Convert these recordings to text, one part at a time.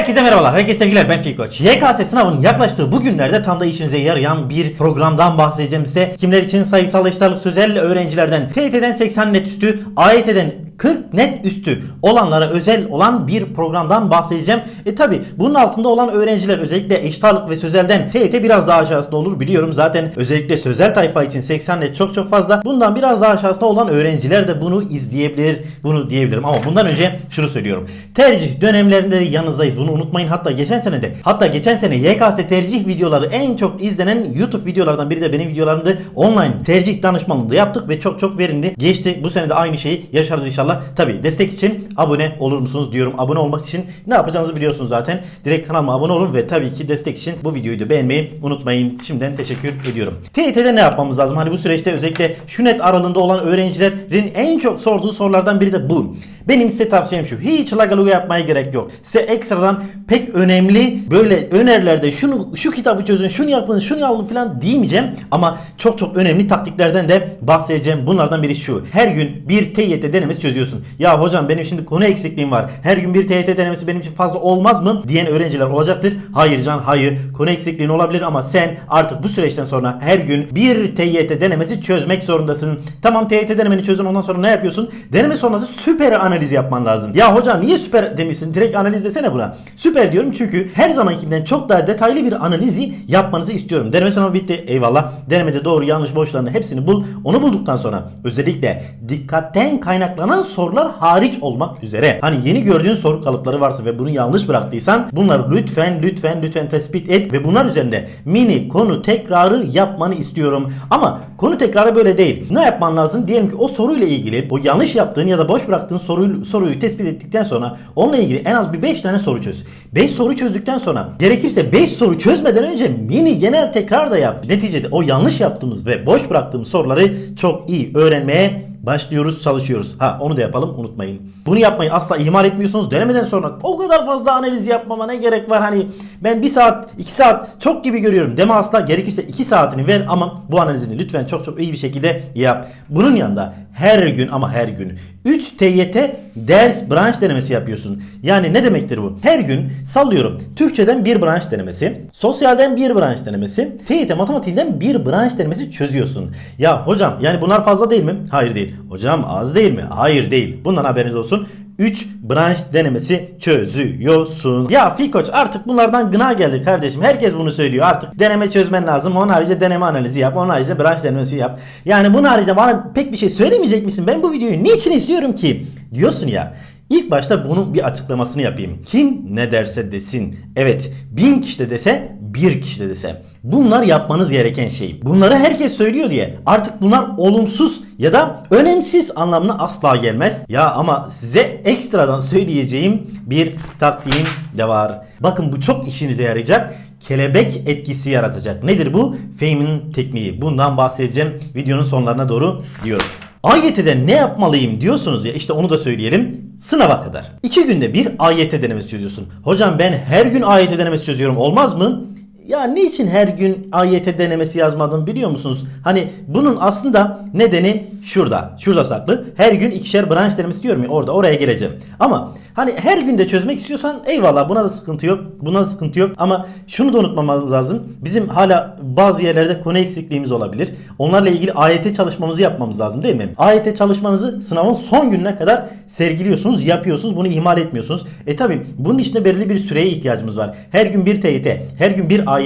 Herkese merhabalar, herkese sevgiler ben Fikoç. YKS sınavının yaklaştığı bu günlerde tam da işinize yarayan bir programdan bahsedeceğim size. Kimler için sayısal eşitlik sözel öğrencilerden, TYT'den 80 net üstü, AYT'den 40 net üstü olanlara özel olan bir programdan bahsedeceğim. E tabi bunun altında olan öğrenciler özellikle eşit ağırlık ve sözelden TYT biraz daha aşağısında olur biliyorum. Zaten özellikle sözel tayfa için 80 net çok çok fazla. Bundan biraz daha aşağısında olan öğrenciler de bunu izleyebilir, bunu diyebilirim. Ama bundan önce şunu söylüyorum. Tercih dönemlerinde yanınızdayız. Bunu unutmayın. Hatta geçen sene de hatta geçen sene YKS tercih videoları en çok izlenen YouTube videolardan biri de benim videolarımdı. Online tercih danışmanlığı da yaptık ve çok çok verimli geçti. Bu sene de aynı şeyi yaşarız inşallah. Tabi destek için abone olur musunuz diyorum. Abone olmak için ne yapacağınızı biliyorsunuz zaten. Direkt kanalıma abone olun ve tabii ki destek için bu videoyu da beğenmeyi unutmayın. Şimdiden teşekkür ediyorum. TYT'de ne yapmamız lazım? Hani bu süreçte özellikle şu net aralığında olan öğrencilerin en çok sorduğu sorulardan biri de bu. Benim size tavsiyem şu. Hiç lagaluga yapmaya gerek yok. Size ekstradan pek önemli böyle önerilerde şunu şu kitabı çözün, şunu yapın, şunu alın falan diyemeyeceğim. Ama çok çok önemli taktiklerden de bahsedeceğim. Bunlardan biri şu. Her gün bir TYT denemesi çözüyorsun. Ya hocam benim şimdi konu eksikliğim var. Her gün bir TYT denemesi benim için fazla olmaz mı? diyen öğrenciler olacaktır. Hayır can hayır. Konu eksikliğin olabilir ama sen artık bu süreçten sonra her gün bir TYT denemesi çözmek zorundasın. Tamam TYT denemeni çözün ondan sonra ne yapıyorsun? Deneme sonrası süper analiz yapman lazım. Ya hocam niye süper demişsin? Direkt analiz desene buna. Süper diyorum çünkü her zamankinden çok daha detaylı bir analizi yapmanızı istiyorum. Deneme sınavı bitti. Eyvallah. Denemede doğru yanlış boşlarını hepsini bul. Onu bulduktan sonra özellikle dikkatten kaynaklanan sorular hariç olmak üzere. Hani yeni gördüğün soru kalıpları varsa ve bunu yanlış bıraktıysan bunları lütfen lütfen lütfen tespit et ve bunlar üzerinde mini konu tekrarı yapmanı istiyorum. Ama konu tekrarı böyle değil. Ne yapman lazım? Diyelim ki o soruyla ilgili o yanlış yaptığın ya da boş bıraktığın soruyu, soruyu tespit ettikten sonra onunla ilgili en az bir 5 tane soru çöz. 5 soru çözdükten sonra gerekirse 5 soru çözmeden önce mini genel tekrar da yap. Neticede o yanlış yaptığımız ve boş bıraktığımız soruları çok iyi öğrenmeye başlıyoruz, çalışıyoruz. Ha onu da yapalım unutmayın. Bunu yapmayı asla ihmal etmiyorsunuz. Denemeden sonra o kadar fazla analiz yapmama ne gerek var? Hani ben 1 saat, 2 saat çok gibi görüyorum. Deme asla gerekirse 2 saatini ver ama bu analizini lütfen çok çok iyi bir şekilde yap. Bunun yanında her gün ama her gün 3 TYT ders branş denemesi yapıyorsun. Yani ne demektir bu? Her gün sallıyorum. Türkçeden bir branş denemesi, sosyalden bir branş denemesi, TYT matematiğinden bir branş denemesi çözüyorsun. Ya hocam yani bunlar fazla değil mi? Hayır değil. Hocam az değil mi? Hayır değil. Bundan haberiniz olsun. 3 branş denemesi çözüyorsun. Ya Fikoç artık bunlardan gına geldi kardeşim. Herkes bunu söylüyor. Artık deneme çözmen lazım. Onun haricinde deneme analizi yap. Onun haricinde branş denemesi yap. Yani bunun haricinde bana pek bir şey söylemeyecek misin? Ben bu videoyu niçin istiyorum ki? Diyorsun ya. İlk başta bunun bir açıklamasını yapayım. Kim ne derse desin. Evet bin kişi de dese bir kişi de dese. Bunlar yapmanız gereken şey. Bunları herkes söylüyor diye artık bunlar olumsuz ya da önemsiz anlamına asla gelmez. Ya ama size ekstradan söyleyeceğim bir taktiğim de var. Bakın bu çok işinize yarayacak. Kelebek etkisi yaratacak. Nedir bu? Feynman tekniği. Bundan bahsedeceğim videonun sonlarına doğru diyorum. AYT'de ne yapmalıyım diyorsunuz ya işte onu da söyleyelim. Sınava kadar. 2 günde bir AYT denemesi çözüyorsun. Hocam ben her gün AYT denemesi çözüyorum olmaz mı? Ya niçin her gün AYT denemesi yazmadım biliyor musunuz? Hani bunun aslında nedeni şurada. Şurada saklı. Her gün ikişer branş denemesi diyorum ya orada oraya geleceğim. Ama hani her günde çözmek istiyorsan eyvallah buna da sıkıntı yok. Buna da sıkıntı yok. Ama şunu da unutmamamız lazım. Bizim hala bazı yerlerde konu eksikliğimiz olabilir. Onlarla ilgili AYT çalışmamızı yapmamız lazım değil mi? AYT çalışmanızı sınavın son gününe kadar sergiliyorsunuz, yapıyorsunuz. Bunu ihmal etmiyorsunuz. E tabi bunun içinde belirli bir süreye ihtiyacımız var. Her gün bir TYT, her gün bir AYT,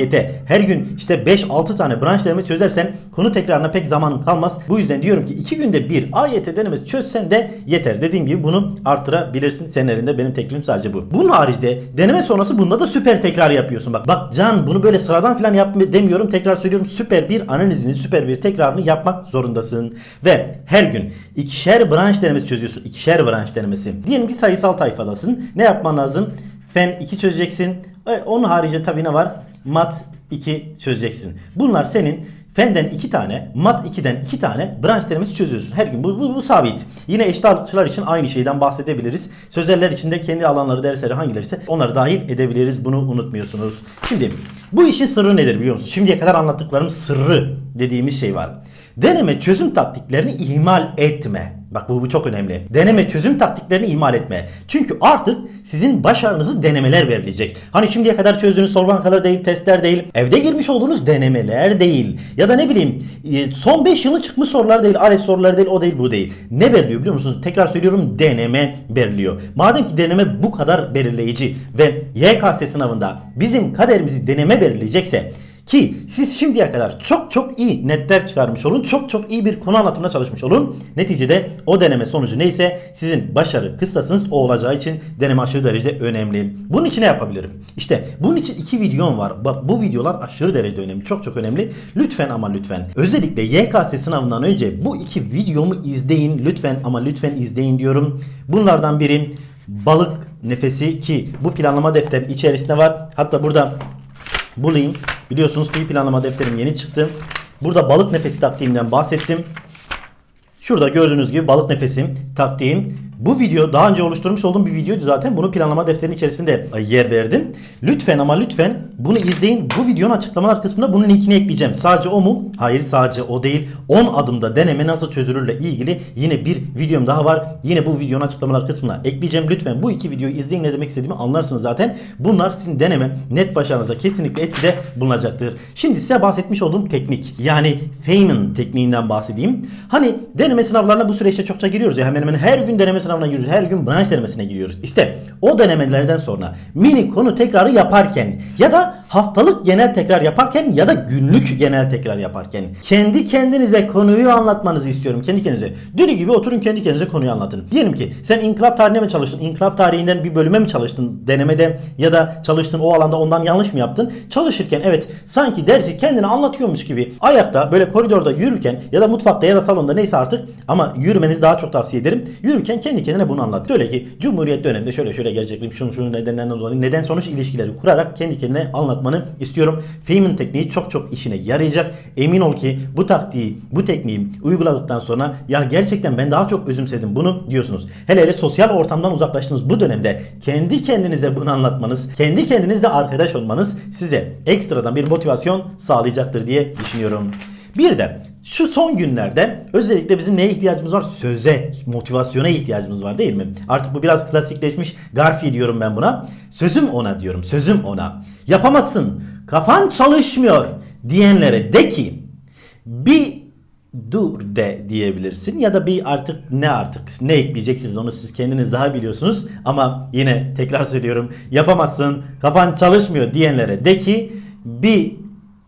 her gün işte 5-6 tane branş denemesi çözersen konu tekrarına pek zaman kalmaz. Bu yüzden diyorum ki 2 günde bir AYT denemesi çözsen de yeter. Dediğim gibi bunu artırabilirsin. Senin elinde benim teklifim sadece bu. Bunun haricinde deneme sonrası bunda da süper tekrar yapıyorsun. Bak bak Can bunu böyle sıradan falan yap demiyorum. Tekrar söylüyorum. Süper bir analizini, süper bir tekrarını yapmak zorundasın. Ve her gün ikişer branş denemesi çözüyorsun. İkişer branş denemesi. Diyelim ki sayısal tayfadasın. Ne yapman lazım? Fen 2 çözeceksin. E, onun haricinde tabii ne var? Mat 2 çözeceksin. Bunlar senin Fenden 2 tane, mat 2'den 2 tane branş denemesi çözüyorsun. Her gün bu, bu, bu sabit. Yine eşit ağırlıkçılar için aynı şeyden bahsedebiliriz. Sözeller için de kendi alanları, dersleri hangileri ise onları dahil edebiliriz. Bunu unutmuyorsunuz. Şimdi bu işin sırrı nedir biliyor musunuz? Şimdiye kadar anlattıklarım sırrı dediğimiz şey var. Deneme çözüm taktiklerini ihmal etme. Bak bu, bu çok önemli. Deneme çözüm taktiklerini ihmal etme. Çünkü artık sizin başarınızı denemeler verilecek. Hani şimdiye kadar çözdüğünüz soru bankaları değil, testler değil, evde girmiş olduğunuz denemeler değil. Ya da ne bileyim e, son 5 yılın çıkmış sorular değil, ALES soruları değil, o değil, bu değil. Ne belirliyor biliyor musunuz? Tekrar söylüyorum deneme belirliyor. Madem ki deneme bu kadar belirleyici ve YKS sınavında bizim kaderimizi deneme belirleyecekse ki siz şimdiye kadar çok çok iyi netler çıkarmış olun. Çok çok iyi bir konu anlatımına çalışmış olun. Neticede o deneme sonucu neyse sizin başarı kıstasınız o olacağı için deneme aşırı derecede önemli. Bunun için ne yapabilirim? İşte bunun için iki videom var. Bak bu videolar aşırı derecede önemli. Çok çok önemli. Lütfen ama lütfen. Özellikle YKS sınavından önce bu iki videomu izleyin. Lütfen ama lütfen izleyin diyorum. Bunlardan biri balık nefesi ki bu planlama defterinin içerisinde var. Hatta burada bulayım. Biliyorsunuz fi planlama defterim yeni çıktı. Burada balık nefesi taktiğimden bahsettim. Şurada gördüğünüz gibi balık nefesim taktiğim. Bu video daha önce oluşturmuş olduğum bir videoydu zaten. Bunu planlama defterinin içerisinde yer verdim. Lütfen ama lütfen bunu izleyin. Bu videonun açıklamalar kısmına bunun linkini ekleyeceğim. Sadece o mu? Hayır sadece o değil. 10 adımda deneme nasıl çözülürle ilgili yine bir videom daha var. Yine bu videonun açıklamalar kısmına ekleyeceğim. Lütfen bu iki videoyu izleyin ne demek istediğimi anlarsınız zaten. Bunlar sizin deneme net başarınıza kesinlikle etkide bulunacaktır. Şimdi size bahsetmiş olduğum teknik yani Feynman tekniğinden bahsedeyim. Hani deneme sınavlarına bu süreçte çokça giriyoruz ya hemen hemen her gün deneme sınavına giriyoruz. Her gün branş denemesine giriyoruz. İşte o denemelerden sonra mini konu tekrarı yaparken ya da haftalık genel tekrar yaparken ya da günlük genel tekrar yaparken kendi kendinize konuyu anlatmanızı istiyorum. Kendi kendinize. Deli gibi oturun kendi kendinize konuyu anlatın. Diyelim ki sen inkılap tarihine mi çalıştın? İnkılap tarihinden bir bölüme mi çalıştın? Denemede ya da çalıştın o alanda ondan yanlış mı yaptın? Çalışırken evet sanki dersi kendine anlatıyormuş gibi ayakta böyle koridorda yürürken ya da mutfakta ya da salonda neyse artık ama yürümenizi daha çok tavsiye ederim. Yürürken kendi kendine bunu anlat. Öyle ki Cumhuriyet döneminde şöyle şöyle gelecektim. Şunu şunu nedenlerden dolayı neden sonuç ilişkileri kurarak kendi kendine anlatmanı istiyorum. Feynman tekniği çok çok işine yarayacak. Emin ol ki bu taktiği, bu tekniği uyguladıktan sonra ya gerçekten ben daha çok özümsedim bunu diyorsunuz. Hele hele sosyal ortamdan uzaklaştığınız bu dönemde kendi kendinize bunu anlatmanız, kendi kendinizle arkadaş olmanız size ekstradan bir motivasyon sağlayacaktır diye düşünüyorum. Bir de şu son günlerde özellikle bizim neye ihtiyacımız var? Söze, motivasyona ihtiyacımız var değil mi? Artık bu biraz klasikleşmiş. Garfi diyorum ben buna. Sözüm ona diyorum. Sözüm ona. Yapamazsın. Kafan çalışmıyor diyenlere de ki bir dur de diyebilirsin ya da bir artık ne artık ne ekleyeceksiniz onu siz kendiniz daha biliyorsunuz ama yine tekrar söylüyorum yapamazsın kafan çalışmıyor diyenlere de ki bir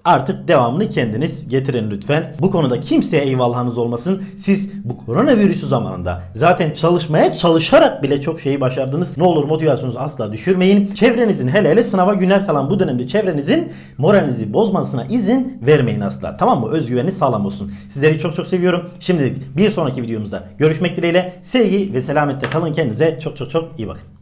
Artık devamını kendiniz getirin lütfen. Bu konuda kimseye eyvallahınız olmasın. Siz bu koronavirüsü zamanında zaten çalışmaya çalışarak bile çok şeyi başardınız. Ne olur motivasyonunuzu asla düşürmeyin. Çevrenizin hele hele sınava günler kalan bu dönemde çevrenizin moralinizi bozmasına izin vermeyin asla. Tamam mı? Özgüveniniz sağlam olsun. Sizleri çok çok seviyorum. Şimdilik bir sonraki videomuzda görüşmek dileğiyle. Sevgi ve selamette kalın. Kendinize çok çok çok iyi bakın.